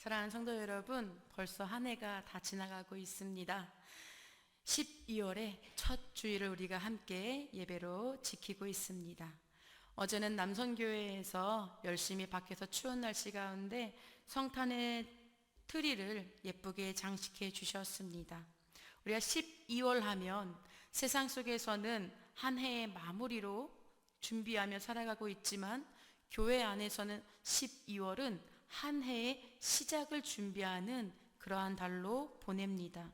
사랑하는 성도 여러분, 벌써 한 해가 다 지나가고 있습니다. 12월의 첫 주일을 우리가 함께 예배로 지키고 있습니다. 어제는 남선교회에서 열심히 밖에서 추운 날씨 가운데 성탄의 트리를 예쁘게 장식해 주셨습니다. 우리가 12월 하면 세상 속에서는 한 해의 마무리로 준비하며 살아가고 있지만 교회 안에서는 12월은 한 해의 시작을 준비하는 그러한 달로 보냅니다.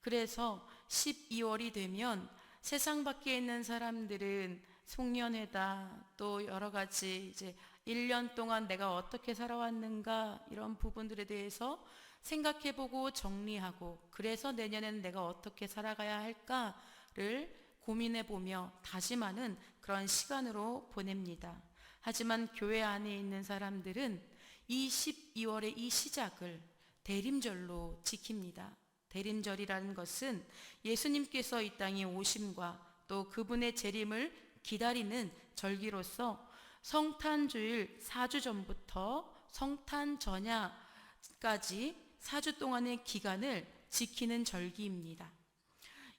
그래서 12월이 되면 세상 밖에 있는 사람들은 송년회다 또 여러 가지 이제 1년 동안 내가 어떻게 살아왔는가 이런 부분들에 대해서 생각해 보고 정리하고 그래서 내년에는 내가 어떻게 살아가야 할까를 고민해 보며 다짐하는 그런 시간으로 보냅니다. 하지만 교회 안에 있는 사람들은 이 12월의 이 시작을 대림절로 지킵니다. 대림절이라는 것은 예수님께서 이 땅에 오심과 또 그분의 재림을 기다리는 절기로서 성탄주일 4주 전부터 성탄 전야까지 4주 동안의 기간을 지키는 절기입니다.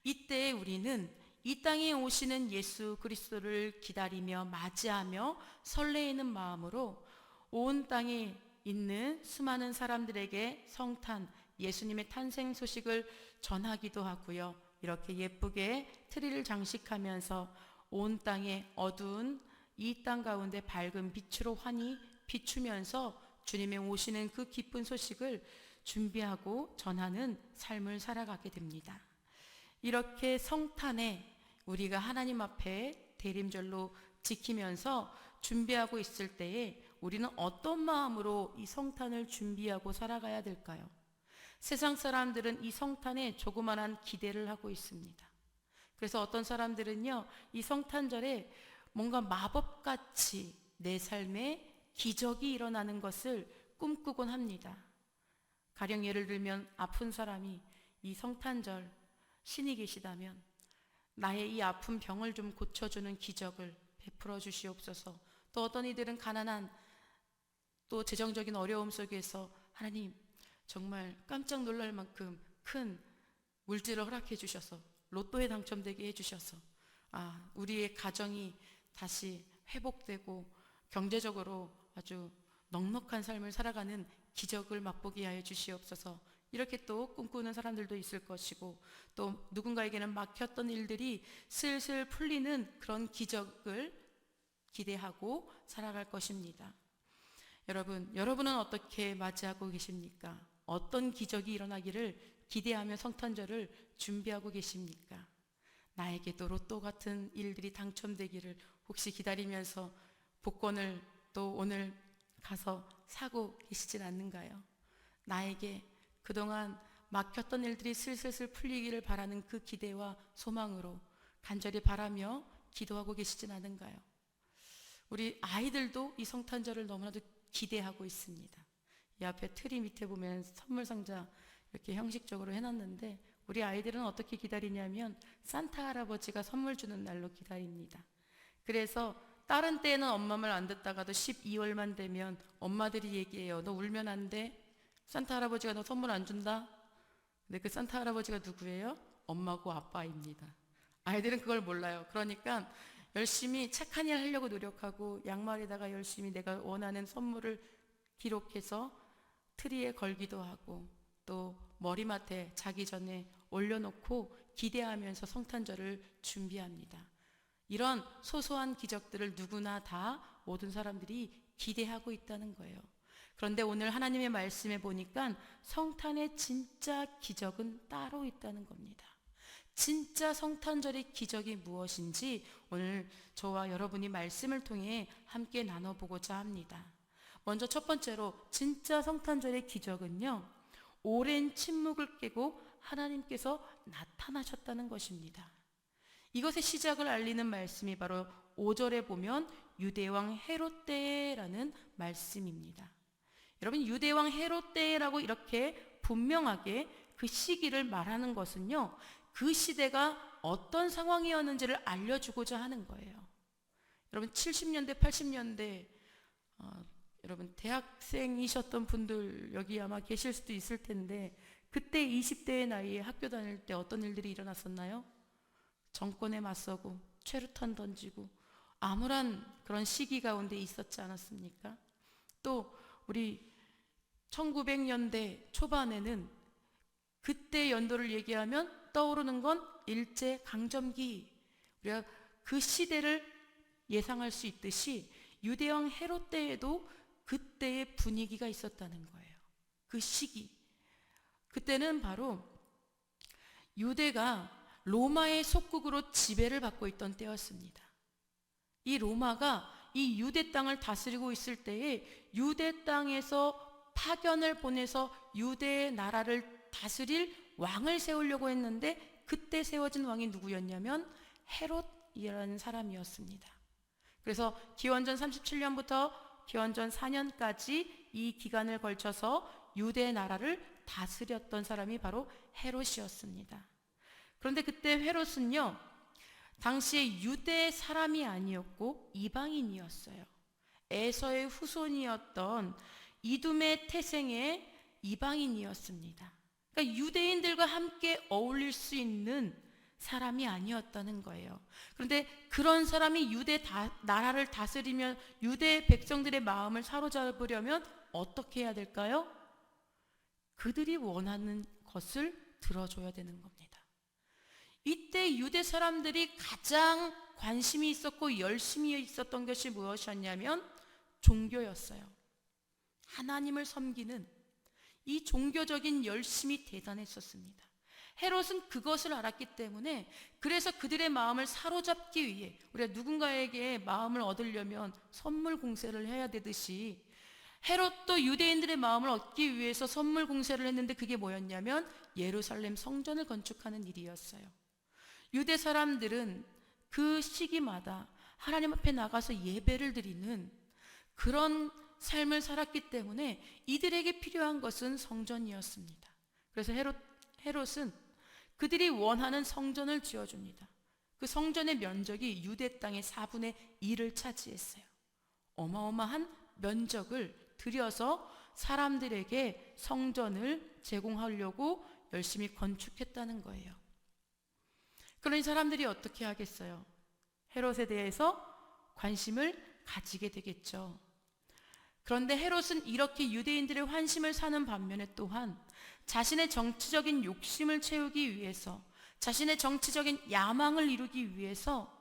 이때 우리는 이 땅에 오시는 예수 그리스도를 기다리며 맞이하며 설레이는 마음으로 온 땅에 있는 수많은 사람들에게 성탄, 예수님의 탄생 소식을 전하기도 하고요. 이렇게 예쁘게 트리를 장식하면서 온 땅에 어두운 이 땅 가운데 밝은 빛으로 환히 비추면서 주님의 오시는 그 기쁜 소식을 준비하고 전하는 삶을 살아가게 됩니다. 이렇게 성탄에 우리가 하나님 앞에 대림절로 지키면서 준비하고 있을 때에 우리는 어떤 마음으로 이 성탄을 준비하고 살아가야 될까요? 세상 사람들은 이 성탄에 조그만한 기대를 하고 있습니다. 그래서 어떤 사람들은요, 이 성탄절에 뭔가 마법같이 내 삶에 기적이 일어나는 것을 꿈꾸곤 합니다. 가령 예를 들면 아픈 사람이 이 성탄절 신이 계시다면 나의 이 아픈 병을 좀 고쳐주는 기적을 베풀어 주시옵소서. 또 어떤 이들은 가난한 또 재정적인 어려움 속에서 하나님 정말 깜짝 놀랄 만큼 큰 물질을 허락해 주셔서 로또에 당첨되게 해 주셔서 아, 우리의 가정이 다시 회복되고 경제적으로 아주 넉넉한 삶을 살아가는 기적을 맛보게 하여 주시옵소서. 이렇게 또 꿈꾸는 사람들도 있을 것이고 또 누군가에게는 막혔던 일들이 슬슬 풀리는 그런 기적을 기대하고 살아갈 것입니다. 여러분, 여러분은 어떻게 맞이하고 계십니까? 어떤 기적이 일어나기를 기대하며 성탄절을 준비하고 계십니까? 나에게도 로또 같은 일들이 당첨되기를 혹시 기다리면서 복권을 또 오늘 가서 사고 계시진 않는가요? 나에게 그동안 막혔던 일들이 슬슬슬 풀리기를 바라는 그 기대와 소망으로 간절히 바라며 기도하고 계시진 않은가요? 우리 아이들도 이 성탄절을 너무나도 기대하고 있습니다. 이 앞에 트리 밑에 보면 선물 상자 이렇게 형식적으로 해놨는데 우리 아이들은 어떻게 기다리냐면 산타 할아버지가 선물 주는 날로 기다립니다. 그래서 다른 때에는 엄마 말 안 듣다가도 12월만 되면 엄마들이 얘기해요. 너 울면 안 돼. 산타 할아버지가 너 선물 안 준다. 근데 그 산타 할아버지가 누구예요? 엄마고 아빠입니다. 아이들은 그걸 몰라요. 그러니까 열심히 착한 일 하려고 노력하고 양말에다가 열심히 내가 원하는 선물을 기록해서 트리에 걸기도 하고 또 머리맡에 자기 전에 올려놓고 기대하면서 성탄절을 준비합니다. 이런 소소한 기적들을 누구나 다 모든 사람들이 기대하고 있다는 거예요. 그런데 오늘 하나님의 말씀에 보니까 성탄의 진짜 기적은 따로 있다는 겁니다. 진짜 성탄절의 기적이 무엇인지 오늘 저와 여러분이 말씀을 통해 함께 나눠보고자 합니다. 먼저 첫 번째로 진짜 성탄절의 기적은요, 오랜 침묵을 깨고 하나님께서 나타나셨다는 것입니다. 이것의 시작을 알리는 말씀이 바로 5절에 보면 유대왕 헤롯 때라는 말씀입니다. 여러분 유대왕 헤롯 때라고 이렇게 분명하게 그 시기를 말하는 것은요. 그 시대가 어떤 상황이었는지를 알려주고자 하는 거예요. 여러분 70년대, 80년대 어, 여러분 대학생이셨던 분들 여기 아마 계실 수도 있을 텐데 그때 20대의 나이에 학교 다닐 때 어떤 일들이 일어났었나요? 정권에 맞서고 최루탄 던지고 암울한 그런 시기 가운데 있었지 않았습니까? 또 우리 1900년대 초반에는 그때 연도를 얘기하면 떠오르는 건 일제 강점기. 우리가 그 시대를 예상할 수 있듯이 유대왕 헤롯 때에도 그때의 분위기가 있었다는 거예요. 그 시기. 그때는 바로 유대가 로마의 속국으로 지배를 받고 있던 때였습니다. 이 로마가 이 유대 땅을 다스리고 있을 때에 유대 땅에서 파견을 보내서 유대의 나라를 다스릴 왕을 세우려고 했는데 그때 세워진 왕이 누구였냐면 헤롯이라는 사람이었습니다. 그래서 기원전 37년부터 기원전 4년까지 이 기간을 걸쳐서 유대 나라를 다스렸던 사람이 바로 헤롯이었습니다. 그런데 그때 헤롯은요, 당시에 유대 사람이 아니었고 이방인이었어요. 에서의 후손이었던 이둠의 태생의 이방인이었습니다. 그러니까 유대인들과 함께 어울릴 수 있는 사람이 아니었다는 거예요. 그런데 그런 사람이 유대 다, 나라를 다스리면 유대 백성들의 마음을 사로잡으려면 어떻게 해야 될까요? 그들이 원하는 것을 들어줘야 되는 겁니다. 이때 유대 사람들이 가장 관심이 있었고 열심히 있었던 것이 무엇이었냐면 종교였어요. 하나님을 섬기는 이 종교적인 열심이 대단했었습니다. 헤롯은 그것을 알았기 때문에 그래서 그들의 마음을 사로잡기 위해 우리가 누군가에게 마음을 얻으려면 선물 공세를 해야 되듯이 헤롯도 유대인들의 마음을 얻기 위해서 선물 공세를 했는데 그게 뭐였냐면 예루살렘 성전을 건축하는 일이었어요. 유대 사람들은 그 시기마다 하나님 앞에 나가서 예배를 드리는 그런 삶을 살았기 때문에 이들에게 필요한 것은 성전이었습니다. 그래서 헤롯, 헤롯은 그들이 원하는 성전을 지어줍니다. 그 성전의 면적이 유대 땅의 4분의 1을 차지했어요. 어마어마한 면적을 들여서 사람들에게 성전을 제공하려고 열심히 건축했다는 거예요. 그러니 사람들이 어떻게 하겠어요? 헤롯에 대해서 관심을 가지게 되겠죠. 그런데 헤롯은 이렇게 유대인들의 환심을 사는 반면에 또한 자신의 정치적인 욕심을 채우기 위해서 자신의 정치적인 야망을 이루기 위해서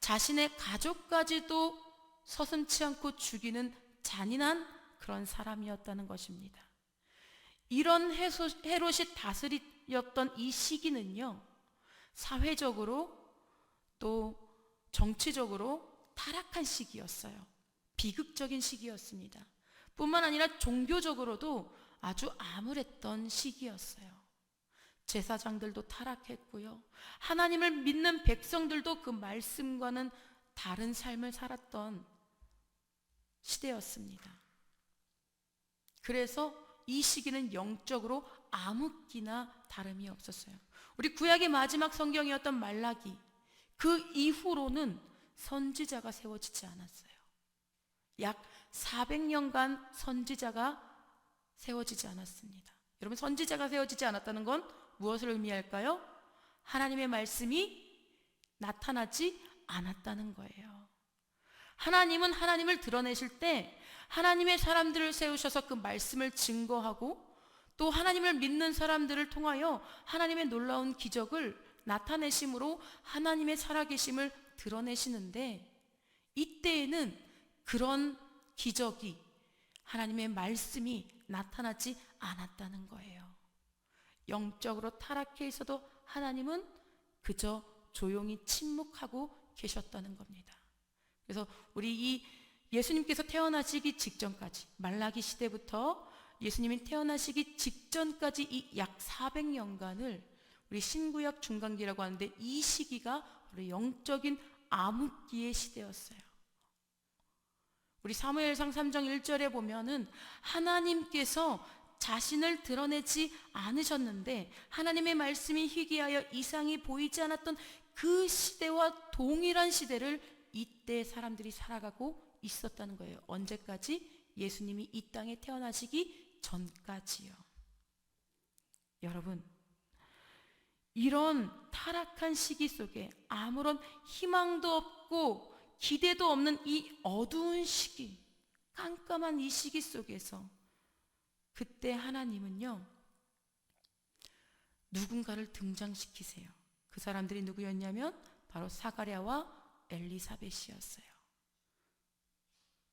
자신의 가족까지도 서슴치 않고 죽이는 잔인한 그런 사람이었다는 것입니다. 이런 헤롯이 다스렸던 이 시기는요, 사회적으로 또 정치적으로 타락한 시기였어요. 비극적인 시기였습니다. 뿐만 아니라 종교적으로도 아주 암울했던 시기였어요. 제사장들도 타락했고요. 하나님을 믿는 백성들도 그 말씀과는 다른 삶을 살았던 시대였습니다. 그래서 이 시기는 영적으로 암흑기나 다름이 없었어요. 우리 구약의 마지막 성경이었던 말라기 그 이후로는 선지자가 세워지지 않았어요. 약 400년간 선지자가 세워지지 않았습니다. 여러분 선지자가 세워지지 않았다는 건 무엇을 의미할까요? 하나님의 말씀이 나타나지 않았다는 거예요. 하나님은 하나님을 드러내실 때 하나님의 사람들을 세우셔서 그 말씀을 증거하고 또 하나님을 믿는 사람들을 통하여 하나님의 놀라운 기적을 나타내심으로 하나님의 살아계심을 드러내시는데 이때에는 그런 기적이 하나님의 말씀이 나타나지 않았다는 거예요. 영적으로 타락해 있어도 하나님은 그저 조용히 침묵하고 계셨다는 겁니다. 그래서 우리 이 예수님께서 태어나시기 직전까지 말라기 시대부터 예수님이 태어나시기 직전까지 이 약 400년간을 우리 신구약 중간기라고 하는데 이 시기가 우리 영적인 암흑기의 시대였어요. 우리 사무엘상 3장 1절에 보면은 하나님께서 자신을 드러내지 않으셨는데 하나님의 말씀이 희귀하여 이상이 보이지 않았던 그 시대와 동일한 시대를 이때 사람들이 살아가고 있었다는 거예요. 언제까지? 예수님이 이 땅에 태어나시기 전까지요. 여러분, 이런 타락한 시기 속에 아무런 희망도 없고 기대도 없는 이 어두운 시기, 깜깜한 이 시기 속에서 그때 하나님은요, 누군가를 등장시키세요. 그 사람들이 누구였냐면 바로 사가랴와 엘리사벳이었어요.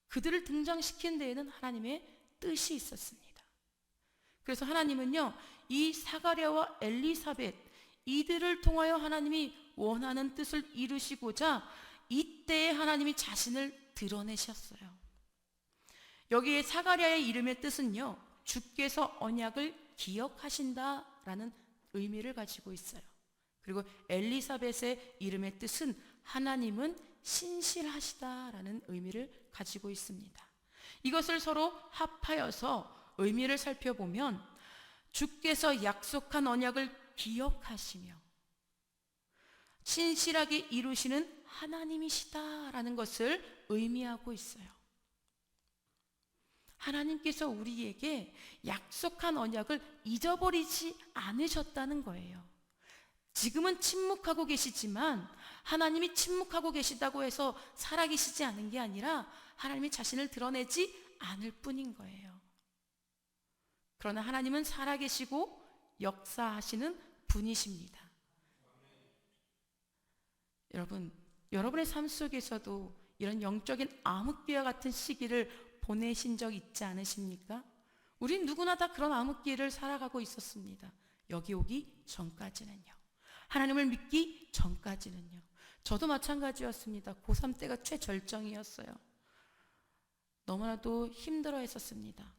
그들을 등장시킨 데에는 하나님의 뜻이 있었습니다. 그래서 하나님은요, 이 사가랴와 엘리사벳, 이들을 통하여 하나님이 원하는 뜻을 이루시고자 이때에 하나님이 자신을 드러내셨어요. 여기에 사가랴의 이름의 뜻은요, 주께서 언약을 기억하신다라는 의미를 가지고 있어요. 그리고 엘리사벳의 이름의 뜻은 하나님은 신실하시다라는 의미를 가지고 있습니다. 이것을 서로 합하여서 의미를 살펴보면 주께서 약속한 언약을 기억하시며 신실하게 이루시는 하나님이시다라는 것을 의미하고 있어요. 하나님께서 우리에게 약속한 언약을 잊어버리지 않으셨다는 거예요. 지금은 침묵하고 계시지만 하나님이 침묵하고 계시다고 해서 살아계시지 않은 게 아니라 하나님이 자신을 드러내지 않을 뿐인 거예요. 그러나 하나님은 살아계시고 역사하시는 분이십니다. 여러분, 여러분의 삶 속에서도 이런 영적인 암흑기와 같은 시기를 보내신 적 있지 않으십니까? 우린 누구나 다 그런 암흑기를 살아가고 있었습니다. 여기 오기 전까지는요. 하나님을 믿기 전까지는요. 저도 마찬가지였습니다. 고3 때가 최절정이었어요. 너무나도 힘들어 했었습니다.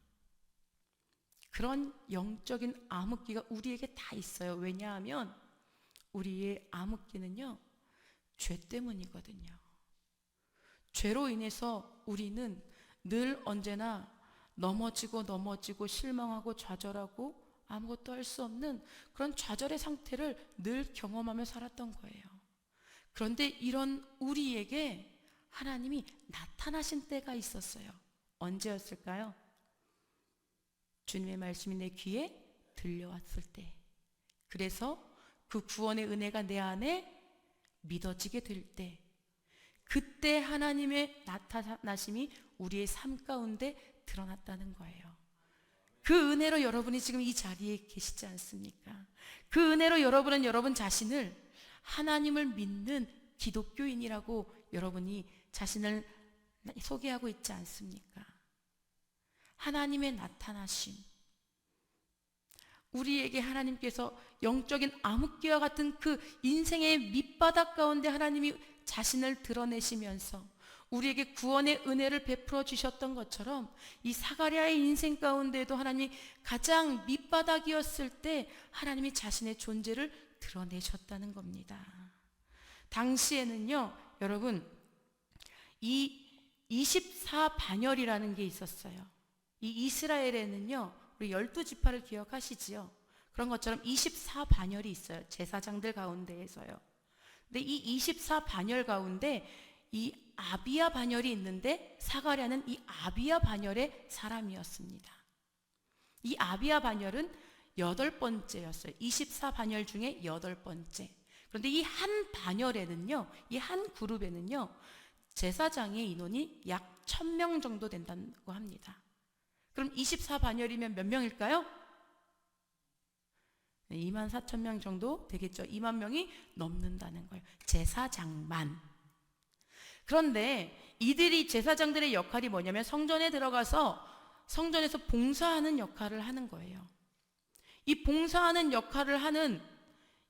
그런 영적인 암흑기가 우리에게 다 있어요. 왜냐하면 우리의 암흑기는요, 죄 때문이거든요. 죄로 인해서 우리는 늘 언제나 넘어지고 넘어지고 실망하고 좌절하고 아무것도 할 수 없는 그런 좌절의 상태를 늘 경험하며 살았던 거예요. 그런데 이런 우리에게 하나님이 나타나신 때가 있었어요. 언제였을까요? 주님의 말씀이 내 귀에 들려왔을 때. 그래서 그 구원의 은혜가 내 안에 믿어지게 될 때. 그때 하나님의 나타나심이 우리의 삶 가운데 드러났다는 거예요. 그 은혜로 여러분이 지금 이 자리에 계시지 않습니까? 그 은혜로 여러분은 여러분 자신을 하나님을 믿는 기독교인이라고 여러분이 자신을 소개하고 있지 않습니까? 하나님의 나타나심. 우리에게 하나님께서 영적인 암흑기와 같은 그 인생의 밑바닥 가운데 하나님이 자신을 드러내시면서 우리에게 구원의 은혜를 베풀어 주셨던 것처럼 이 사가랴의 인생 가운데도 하나님이 가장 밑바닥이었을 때 하나님이 자신의 존재를 드러내셨다는 겁니다. 당시에는요, 여러분, 이 24반열이라는 게 있었어요. 이 이스라엘에는요, 우리 열두 지파를 기억하시지요? 그런 것처럼 24 반열이 있어요. 제사장들 가운데에서요. 근데 이 24 반열 가운데 이 아비야 반열이 있는데 사가랴는 이 아비야 반열의 사람이었습니다. 이 아비야 반열은 여덟 번째였어요. 24 반열 중에 여덟 번째. 그런데 이 한 반열에는요, 이 한 그룹에는요, 제사장의 인원이 약 1000명 정도 된다고 합니다. 그럼 24반열이면 몇 명일까요? 네, 2만 4천 명 정도 되겠죠. 2만 명이 넘는다는 거예요. 제사장만. 그런데 이들이 제사장들의 역할이 뭐냐면 성전에 들어가서 성전에서 봉사하는 역할을 하는 거예요. 이 봉사하는 역할을 하는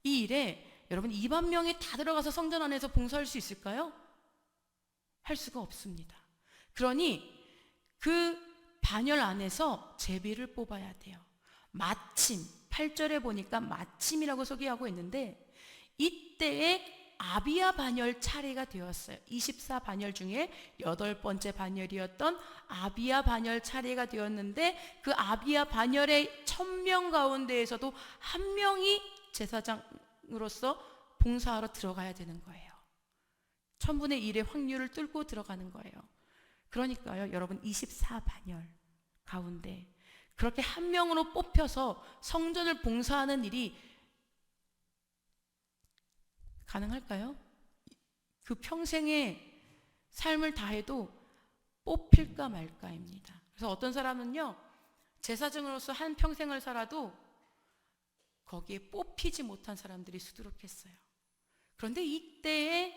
이 일에 여러분 2만 명이 다 들어가서 성전 안에서 봉사할 수 있을까요? 할 수가 없습니다. 그러니 그 반열 안에서 제비를 뽑아야 돼요. 마침 8절에 보니까 마침이라고 소개하고 있는데 이때에 아비야 반열 차례가 되었어요. 24 반열 중에 여덟 번째 반열이었던 아비야 반열 차례가 되었는데 그 아비야 반열의 천 명 가운데에서도 한 명이 제사장으로서 봉사하러 들어가야 되는 거예요. 천분의 일의 확률을 뚫고 들어가는 거예요. 그러니까요, 여러분 24반열 가운데 그렇게 한 명으로 뽑혀서 성전을 봉사하는 일이 가능할까요? 그 평생의 삶을 다해도 뽑힐까 말까입니다. 그래서 어떤 사람은요, 제사장으로서 한 평생을 살아도 거기에 뽑히지 못한 사람들이 수두룩했어요. 그런데 이때에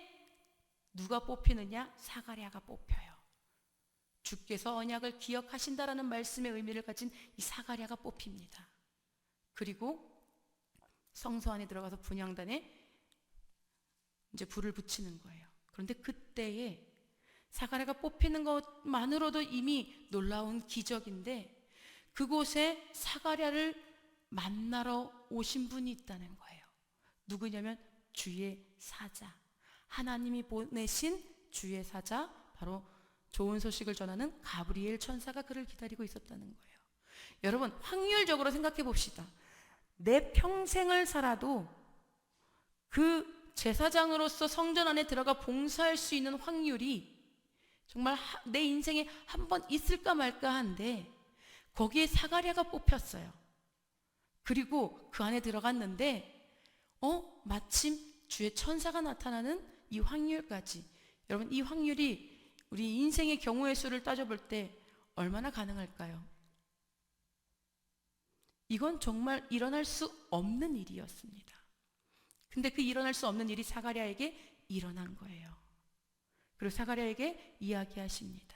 누가 뽑히느냐? 사가랴가 뽑혀요. 주께서 언약을 기억하신다라는 말씀의 의미를 가진 이 사가랴가 뽑힙니다. 그리고 성소 안에 들어가서 분향단에 이제 불을 붙이는 거예요. 그런데 그때에 사가랴가 뽑히는 것만으로도 이미 놀라운 기적인데 그곳에 사가랴를 만나러 오신 분이 있다는 거예요. 누구냐면 주의 사자. 하나님이 보내신 주의 사자 바로 좋은 소식을 전하는 가브리엘 천사가 그를 기다리고 있었다는 거예요. 여러분, 확률적으로 생각해 봅시다. 내 평생을 살아도 그 제사장으로서 성전 안에 들어가 봉사할 수 있는 확률이 정말 하- 내 인생에 한 번 있을까 말까 한데 거기에 사가랴가 뽑혔어요. 그리고 그 안에 들어갔는데 어 마침 주의 천사가 나타나는 이 확률까지 여러분 이 확률이 우리 인생의 경우의 수를 따져볼 때 얼마나 가능할까요? 이건 정말 일어날 수 없는 일이었습니다. 근데 그 일어날 수 없는 일이 사가랴에게 일어난 거예요. 그리고 사가랴에게 이야기하십니다.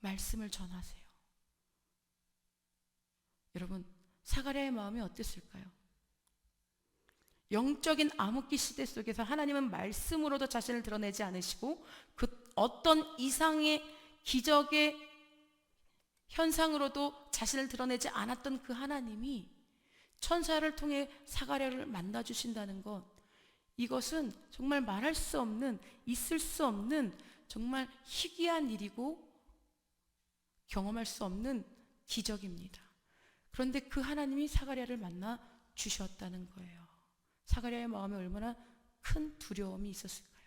말씀을 전하세요. 여러분, 사가랴의 마음이 어땠을까요? 영적인 암흑기 시대 속에서 하나님은 말씀으로도 자신을 드러내지 않으시고 그 어떤 이상의 기적의 현상으로도 자신을 드러내지 않았던 그 하나님이 천사를 통해 사가랴를 만나 주신다는 것 이것은 정말 말할 수 없는 있을 수 없는 정말 희귀한 일이고 경험할 수 없는 기적입니다. 그런데 그 하나님이 사가랴를 만나 주셨다는 거예요. 사가랴의 마음에 얼마나 큰 두려움이 있었을까요?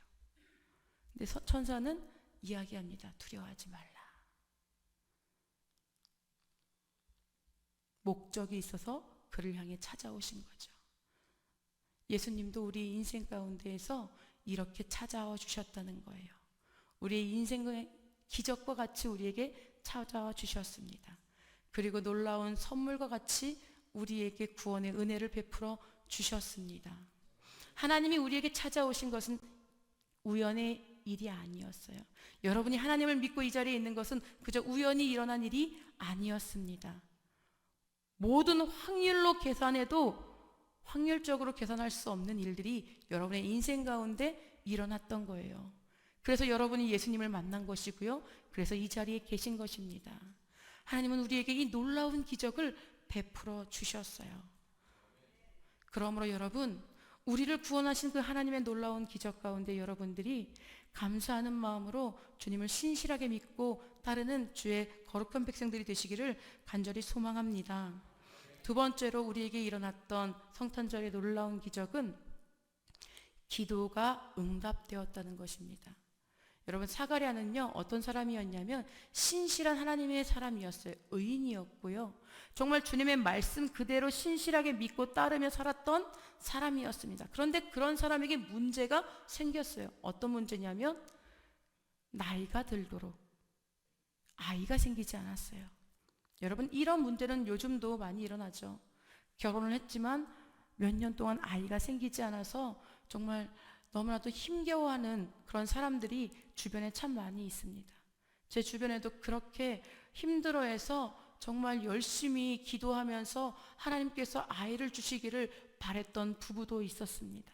근데 서- 천사는 이야기합니다. 두려워하지 말라. 목적이 있어서 그를 향해 찾아오신 거죠. 예수님도 우리 인생 가운데에서 이렇게 찾아와 주셨다는 거예요. 우리의 인생의 기적과 같이 우리에게 찾아와 주셨습니다. 그리고 놀라운 선물과 같이 우리에게 구원의 은혜를 베풀어 주셨습니다. 하나님이 우리에게 찾아오신 것은 우연의 일이 아니었어요. 여러분이 하나님을 믿고 이 자리에 있는 것은 그저 우연히 일어난 일이 아니었습니다. 모든 확률로 계산해도 확률적으로 계산할 수 없는 일들이 여러분의 인생 가운데 일어났던 거예요. 그래서 여러분이 예수님을 만난 것이고요. 그래서 이 자리에 계신 것입니다. 하나님은 우리에게 이 놀라운 기적을 베풀어 주셨어요. 그러므로 여러분, 우리를 구원하신 그 하나님의 놀라운 기적 가운데 여러분들이 감사하는 마음으로 주님을 신실하게 믿고 따르는 주의 거룩한 백성들이 되시기를 간절히 소망합니다. 두 번째로 우리에게 일어났던 성탄절의 놀라운 기적은 기도가 응답되었다는 것입니다. 여러분 사가랴는요 어떤 사람이었냐면 신실한 하나님의 사람이었어요. 의인이었고요. 정말 주님의 말씀 그대로 신실하게 믿고 따르며 살았던 사람이었습니다. 그런데 그런 사람에게 문제가 생겼어요. 어떤 문제냐면 나이가 들도록 아이가 생기지 않았어요. 여러분 이런 문제는 요즘도 많이 일어나죠. 결혼을 했지만 몇 년 동안 아이가 생기지 않아서 정말 너무나도 힘겨워하는 그런 사람들이 주변에 참 많이 있습니다. 제 주변에도 그렇게 힘들어해서 정말 열심히 기도하면서 하나님께서 아이를 주시기를 바랬던 부부도 있었습니다.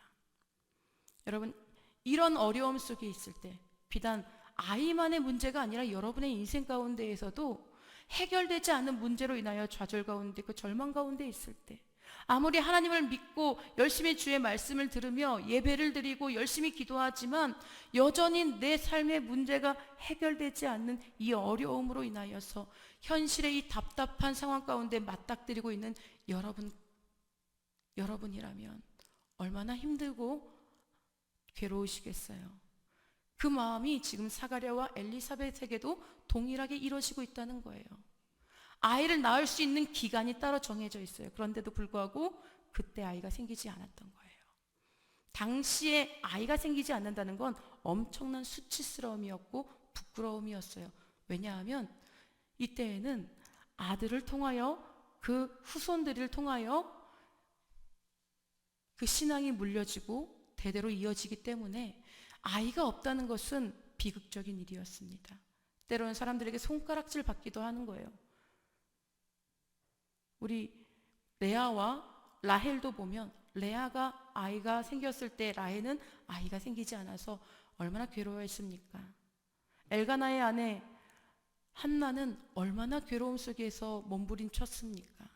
여러분, 이런 어려움 속에 있을 때, 비단 아이만의 문제가 아니라 여러분의 인생 가운데에서도 해결되지 않는 문제로 인하여 좌절 가운데, 그 절망 가운데 있을 때, 아무리 하나님을 믿고 열심히 주의 말씀을 들으며 예배를 드리고 열심히 기도하지만 여전히 내 삶의 문제가 해결되지 않는 이 어려움으로 인하여서 현실의 이 답답한 상황 가운데 맞닥뜨리고 있는 여러분, 여러분이라면 얼마나 힘들고 괴로우시겠어요. 그 마음이 지금 사가랴와 엘리사벳에게도 동일하게 이루어지고 있다는 거예요. 아이를 낳을 수 있는 기간이 따로 정해져 있어요. 그런데도 불구하고 그때 아이가 생기지 않았던 거예요. 당시에 아이가 생기지 않는다는 건 엄청난 수치스러움이었고 부끄러움이었어요. 왜냐하면 이때에는 아들을 통하여 그 후손들을 통하여 그 신앙이 물려지고 대대로 이어지기 때문에 아이가 없다는 것은 비극적인 일이었습니다. 때로는 사람들에게 손가락질 받기도 하는 거예요. 우리 레아와 라헬도 보면 레아가 아이가 생겼을 때 라헬은 아이가 생기지 않아서 얼마나 괴로워했습니까? 엘가나의 아내 한나는 얼마나 괴로움 속에서 몸부림쳤습니까?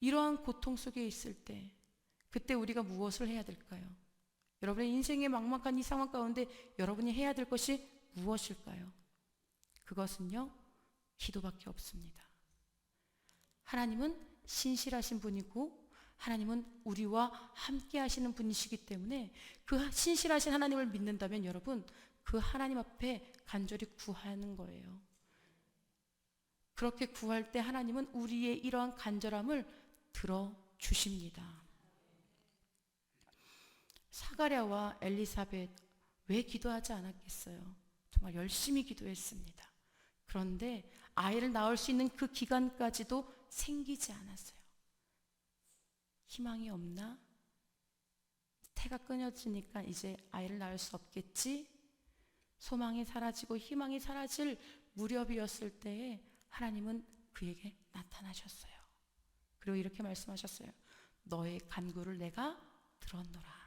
이러한 고통 속에 있을 때 그때 우리가 무엇을 해야 될까요? 여러분의 인생의 막막한 이 상황 가운데 여러분이 해야 될 것이 무엇일까요? 그것은요, 기도밖에 없습니다. 하나님은 신실하신 분이고, 하나님은 우리와 함께 하시는 분이시기 때문에 그 신실하신 하나님을 믿는다면 여러분, 그 하나님 앞에 간절히 구하는 거예요. 그렇게 구할 때 하나님은 우리의 이러한 간절함을 들어주십니다. 사가랴와 엘리사벳 왜 기도하지 않았겠어요? 정말 열심히 기도했습니다. 그런데 아이를 낳을 수 있는 그 기간까지도 생기지 않았어요. 희망이 없나? 태가 끊어지니까 이제 아이를 낳을 수 없겠지? 소망이 사라지고 희망이 사라질 무렵이었을 때에 하나님은 그에게 나타나셨어요. 그리고 이렇게 말씀하셨어요. 너의 간구를 내가 들었노라.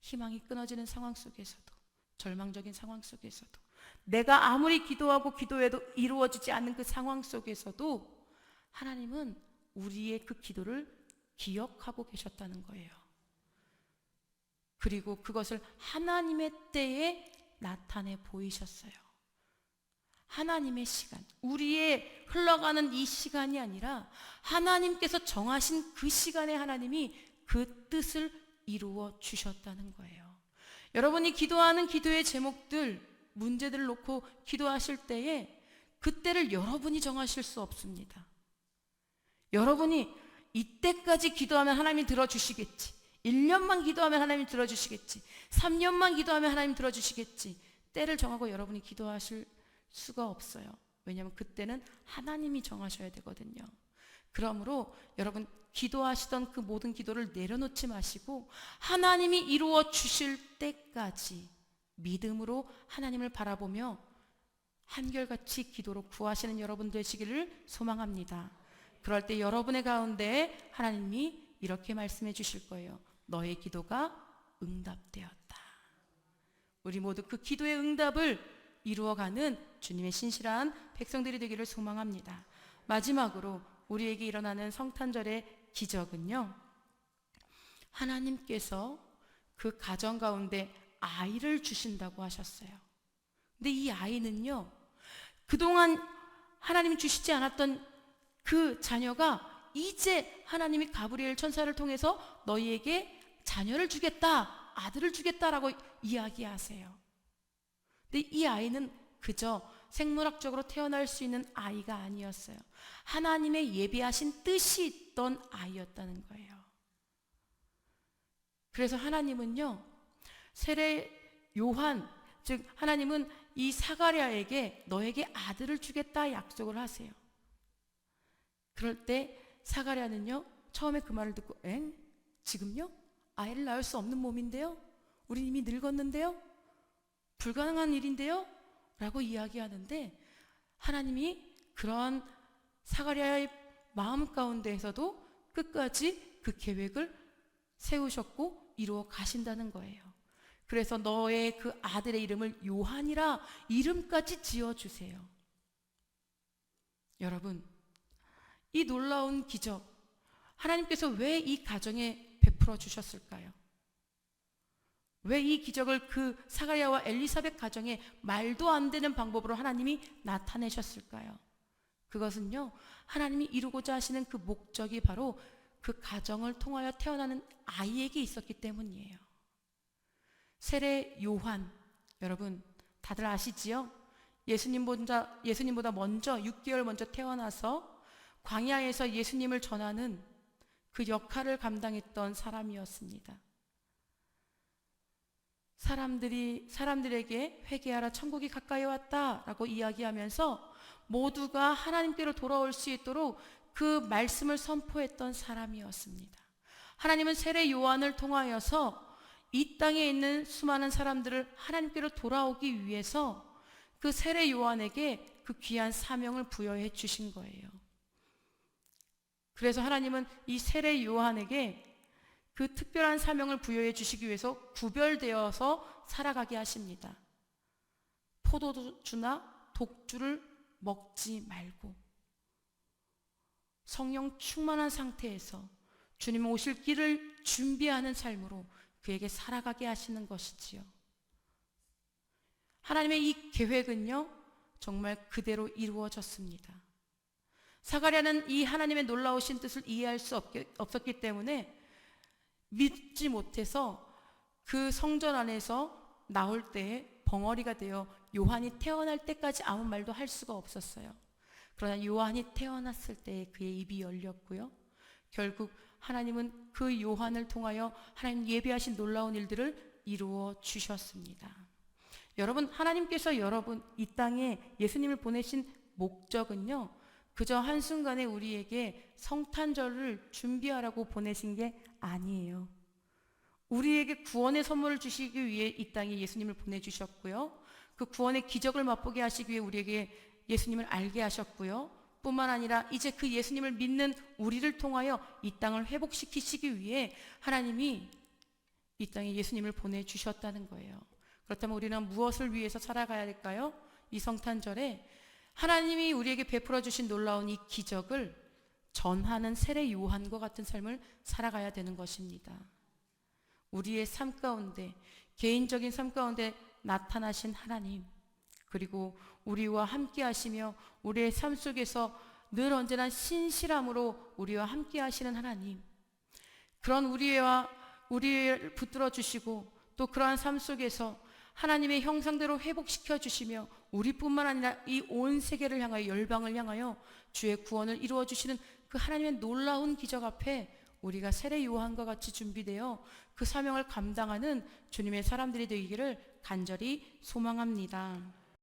희망이 끊어지는 상황 속에서도 절망적인 상황 속에서도 내가 아무리 기도하고 기도해도 이루어지지 않는 그 상황 속에서도 하나님은 우리의 그 기도를 기억하고 계셨다는 거예요. 그리고 그것을 하나님의 때에 나타내 보이셨어요. 하나님의 시간, 우리의 흘러가는 이 시간이 아니라 하나님께서 정하신 그 시간에 하나님이 그 뜻을 이루어 주셨다는 거예요. 여러분이 기도하는 기도의 제목들, 문제들을 놓고 기도하실 때에 그때를 여러분이 정하실 수 없습니다. 여러분이 이때까지 기도하면 하나님이 들어주시겠지. 1년만 기도하면 하나님이 들어주시겠지. 3년만 기도하면 하나님 들어주시겠지. 때를 정하고 여러분이 기도하실 수가 없어요. 왜냐하면 그때는 하나님이 정하셔야 되거든요. 그러므로 여러분 기도하시던 그 모든 기도를 내려놓지 마시고 하나님이 이루어 주실 때까지 믿음으로 하나님을 바라보며 한결같이 기도로 구하시는 여러분 되시기를 소망합니다. 그럴 때 여러분의 가운데 하나님이 이렇게 말씀해 주실 거예요. 너의 기도가 응답되었다. 우리 모두 그 기도의 응답을 이루어가는 주님의 신실한 백성들이 되기를 소망합니다. 마지막으로 우리에게 일어나는 성탄절의 기적은요. 하나님께서 그 가정 가운데 아이를 주신다고 하셨어요. 근데 이 아이는요. 그동안 하나님이 주시지 않았던 그 자녀가 이제 하나님이 가브리엘 천사를 통해서 너희에게 자녀를 주겠다, 아들을 주겠다라고 이야기하세요. 근데 이 아이는 그저 생물학적으로 태어날 수 있는 아이가 아니었어요. 하나님의 예비하신 뜻이 있던 아이였다는 거예요. 그래서 하나님은요, 세례 요한, 즉, 하나님은 이 사가랴에게 너에게 아들을 주겠다 약속을 하세요. 그럴 때 사가랴는요, 처음에 그 말을 듣고, 엥? 지금요? 아이를 낳을 수 없는 몸인데요? 우리 이미 늙었는데요? 불가능한 일인데요? 라고 이야기하는데 하나님이 그런 사가랴의 마음 가운데에서도 끝까지 그 계획을 세우셨고 이루어 가신다는 거예요. 그래서 너의 그 아들의 이름을 요한이라 이름까지 지어 주세요. 여러분, 이 놀라운 기적 하나님께서 왜 이 가정에 베풀어 주셨을까요? 왜 이 기적을 그 사가랴와 엘리사벳 가정에 말도 안 되는 방법으로 하나님이 나타내셨을까요? 그것은요, 하나님이 이루고자 하시는 그 목적이 바로 그 가정을 통하여 태어나는 아이에게 있었기 때문이에요. 세례 요한 여러분 다들 아시지요? 예수님보다 예수님보다 먼저 6개월 먼저 태어나서 광야에서 예수님을 전하는 그 역할을 감당했던 사람이었습니다. 사람들이 사람들에게 회개하라 천국이 가까이 왔다라고 이야기하면서 모두가 하나님께로 돌아올 수 있도록 그 말씀을 선포했던 사람이었습니다. 하나님은 세례 요한을 통하여서 이 땅에 있는 수많은 사람들을 하나님께로 돌아오기 위해서 그 세례 요한에게 그 귀한 사명을 부여해 주신 거예요. 그래서 하나님은 이 세례 요한에게 그 특별한 사명을 부여해 주시기 위해서 구별되어서 살아가게 하십니다. 포도주나 독주를 먹지 말고 성령 충만한 상태에서 주님 오실 길을 준비하는 삶으로 그에게 살아가게 하시는 것이지요. 하나님의 이 계획은요, 정말 그대로 이루어졌습니다. 사가랴는 이 하나님의 놀라우신 뜻을 이해할 수 없었기 때문에 믿지 못해서 그 성전 안에서 나올 때 벙어리가 되어 요한이 태어날 때까지 아무 말도 할 수가 없었어요. 그러나 요한이 태어났을 때 그의 입이 열렸고요. 결국 하나님은 그 요한을 통하여 하나님 예비하신 놀라운 일들을 이루어 주셨습니다. 여러분, 하나님께서 여러분 이 땅에 예수님을 보내신 목적은요. 그저 한순간에 우리에게 성탄절을 준비하라고 보내신 게 아니에요. 우리에게 구원의 선물을 주시기 위해 이 땅에 예수님을 보내주셨고요. 그 구원의 기적을 맛보게 하시기 위해 우리에게 예수님을 알게 하셨고요. 뿐만 아니라 이제 그 예수님을 믿는 우리를 통하여 이 땅을 회복시키시기 위해 하나님이 이 땅에 예수님을 보내주셨다는 거예요. 그렇다면 우리는 무엇을 위해서 살아가야 될까요? 이 성탄절에 하나님이 우리에게 베풀어 주신 놀라운 이 기적을 전하는 세례 요한과 같은 삶을 살아가야 되는 것입니다. 우리의 삶 가운데 개인적인 삶 가운데 나타나신 하나님 그리고 우리와 함께 하시며 우리의 삶 속에서 늘 언제나 신실함으로 우리와 함께 하시는 하나님 그런 우리와 우리를 붙들어 주시고 또 그러한 삶 속에서 하나님의 형상대로 회복시켜 주시며 우리뿐만 아니라 이 온 세계를 향하여 열방을 향하여 주의 구원을 이루어 주시는 그 하나님의 놀라운 기적 앞에 우리가 세례 요한과 같이 준비되어 그 사명을 감당하는 주님의 사람들이 되기를 간절히 소망합니다.